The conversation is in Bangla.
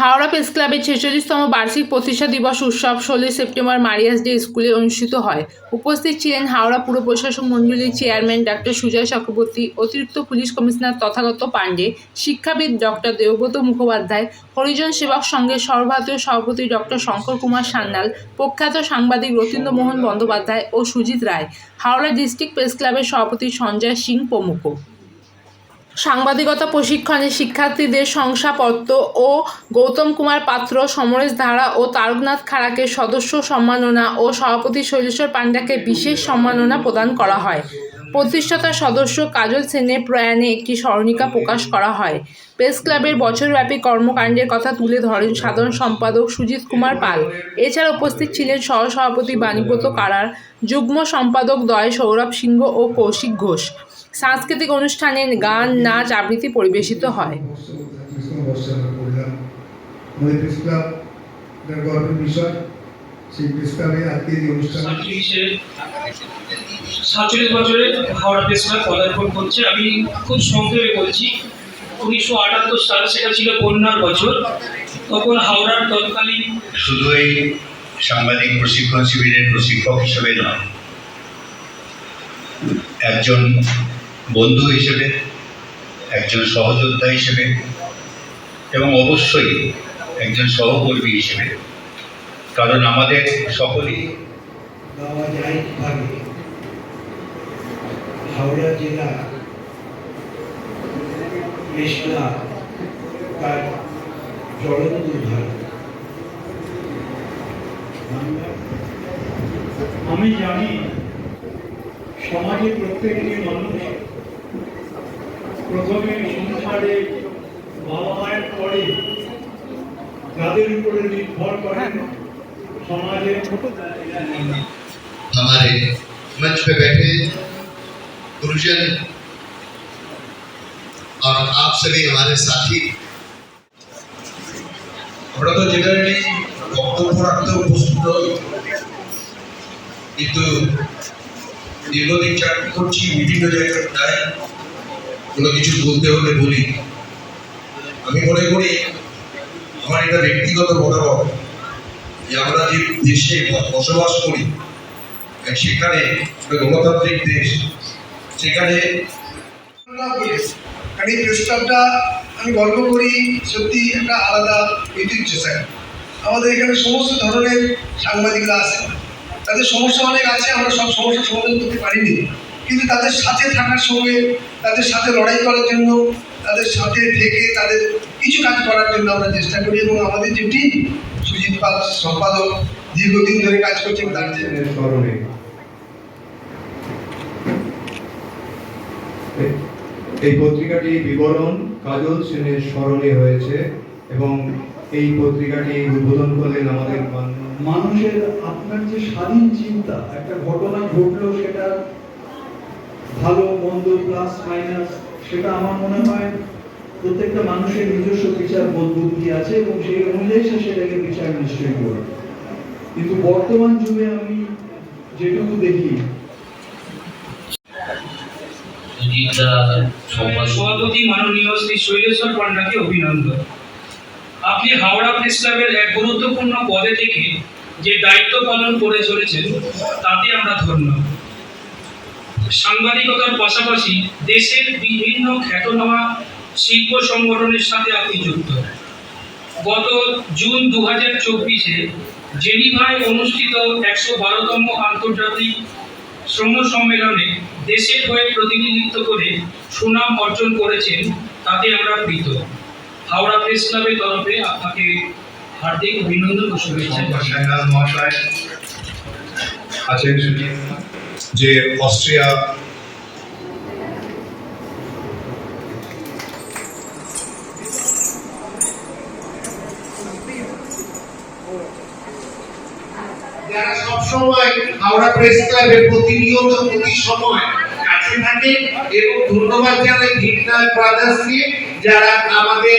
হাওড়া প্রেস ক্লাবের ছেচল্লিশতম বার্ষিক প্রতিষ্ঠা দিবস উৎসব ষোলোই সেপ্টেম্বর মারিয়াস ডে স্কুলে অনুষ্ঠিত হয়। উপস্থিত ছিলেন হাওড়া পুর প্রশাসক মণ্ডলীর চেয়ারম্যান ডাক্তার সুজয় চক্রবর্তী, অতিরিক্ত পুলিশ কমিশনার তথাগত পাণ্ডে, শিক্ষাবিদ ডক্টর দেবব্রত মুখোপাধ্যায়, হরিজন সেবক সংঘের সর্বভারতীয় সভাপতি ডক্টর শঙ্কর কুমার সান্যাল, প্রখ্যাত সাংবাদিক রতীন্দ্রমোহন বন্দ্যোপাধ্যায় ও সুজিত রায়। হাওড়া ডিস্ট্রিক্ট প্রেস ক্লাবের সভাপতি সঞ্জয় সিং প্রমুখ। সাংবাদিকতা, প্রশিক্ষণে শিক্ষার্থীদের শংসাপত্র ও গৌতম কুমার পাত্র, সমরেশ ধারা ও তারকনাথ খাড়াকে সদস্য সম্মাননা ও সভাপতি শৈলেশ্বর পাণ্ডাকে বিশেষ সম্মাননা প্রদান করা হয়। প্রতিষ্ঠাতা সদস্য কাজল সেনের প্রয়াণে একটি স্মরণিকা প্রকাশ করা হয়। প্রেস ক্লাবের বছরব্যাপী কর্মকাণ্ডের কথা তুলে ধরেন সাধারণ সম্পাদক সুজিত কুমার পাল। এছাড়া উপস্থিত ছিলেন সহসভাপতি বাণীব্রত কারার, যুগ্ম সম্পাদক দয় সৌরভ সিংহ ও কৌশিক ঘোষ। সাংস্কৃতিক অনুষ্ঠানে গান, নাচ আবৃত্তি পরিবেশিত হয়। বিষয় সেই প্রেস আজকে এই অনুষ্ঠান সাতচল্লিশ বছরে হাওড়া প্রেস ক্লাব পদার্পণ করছে। আমি খুব সংক্ষেপে বলছি উনিশশো আটাত্তর সাল সেটা ছিল বন্যার বছর। তখন হাওড়ার তৎকালীন শুধুই সাংবাদিক প্রশিক্ষণ শিবিরের প্রশিক্ষক হিসেবে নয় একজন বন্ধু হিসেবে একজন সহযোদ্ধা হিসেবে এবং অবশ্যই একজন সহকর্মী হিসেবে কারণ আমাদের সকলেই হাওড়া জেলা মেশলা তার জ্বলন্ত উদাহরণ আমি জানি সমাজে প্রত্যেকটি মানুষ। প্রথমে সংসারে বাবা মায়ের পরে যাদের উপরে নির্ভর করেন। हमारे मंच पे बैठे गुरुजन और आप सभी हमारे साथी আমরা তো জেনারেলি বক্তব্য রাখতে অভ্যস্ত নই কিন্তু দীর্ঘদিন চাকরি করছি বিভিন্ন জায়গায় যাই কোনো কিছু বলতে হলে বলি আমি মনে করি আমার এটা ব্যক্তিগত মতামত যে আমরা যে দেশে বসবাস করি সেখানে গণতান্ত্রিক দেশ, সেখানে কারণ এই প্রেস ক্লাবটা আমি গল্প করি, সত্যি একটা আলাদা ঐতিহ্য, স্যার। আমাদের এখানে সমস্ত ধরনের সাংবাদিকরা আছে। তাদের সমস্যা অনেক আছে, আমরা সব সমস্যার সমাধান করতে পারিনি। কিন্তু তাদের সাথে থাকার সঙ্গে তাদের সাথে লড়াই করার জন্য, তাদের সাথে থেকে তাদের কিছু কাজ করার জন্য আমরা চেষ্টা করি এবং আমাদের যে টিম পাল সম্পাদক দীর্ঘদিন ধরে কাজ স্মরণে। এই পত্রিকাটি বিবরণ কাজল সেনের স্মরণে হয়েছে এবং এই পত্রিকাটি উদ্বোধন করলেন আমাদের মানুষের আপনার যে স্বাধীন চিন্তা একটা ঘটনা ঘটলো সেটা ভালো মন্দ প্লাস মাইনাস সেটা আমার মনে হয় প্রত্যেকটা মানুষের নিজস্ব বিচার বোধ বুদ্ধি আছে এবং সেই অনুযায়ী সে সেটাকে বিচার নিশ্চয়ই করবে। কিন্তু বর্তমান যুগে আমি যেটুকু দেখি সভাপতি মাননীয় শ্রী শৈলেশ্বর পান্ডাকে অভিনন্দন। আপনি হাওড়া প্রেস ক্লাবের এক গুরুত্বপূর্ণ পদে থেকে যে দায়িত্ব পালন করে চলেছেন তাতে আমরা ধন্য। সাংবাদিকতার পাশাপাশি দেশের বিভিন্ন খ্যাতনামা শিল্প সংগঠনের সাথে আপনি যুক্ত। গত জুন দু হাজার চব্বিশে জেনিভায় অনুষ্ঠিত একশো বারোতম আন্তর্জাতিক শ্রম সম্মেলনে দেশের হয়ে প্রতিনিধিত্ব করে সুনাম অর্জন করেছেন তাতে আমরা প্রীত। হাওড়া প্রেস ক্লাবের তরফে আপনাকে হার্দিক অভিনন্দন ও শুভেচ্ছা যে অস্ট্রিয়া যারা সবসময় হাওড়া প্রেস প্রতিনিয়ত প্রতি সময় কাছে থাকে এবং ধন্যবাদ জানাই ভিটনাল ব্রাদার্সকে যারা আমাদের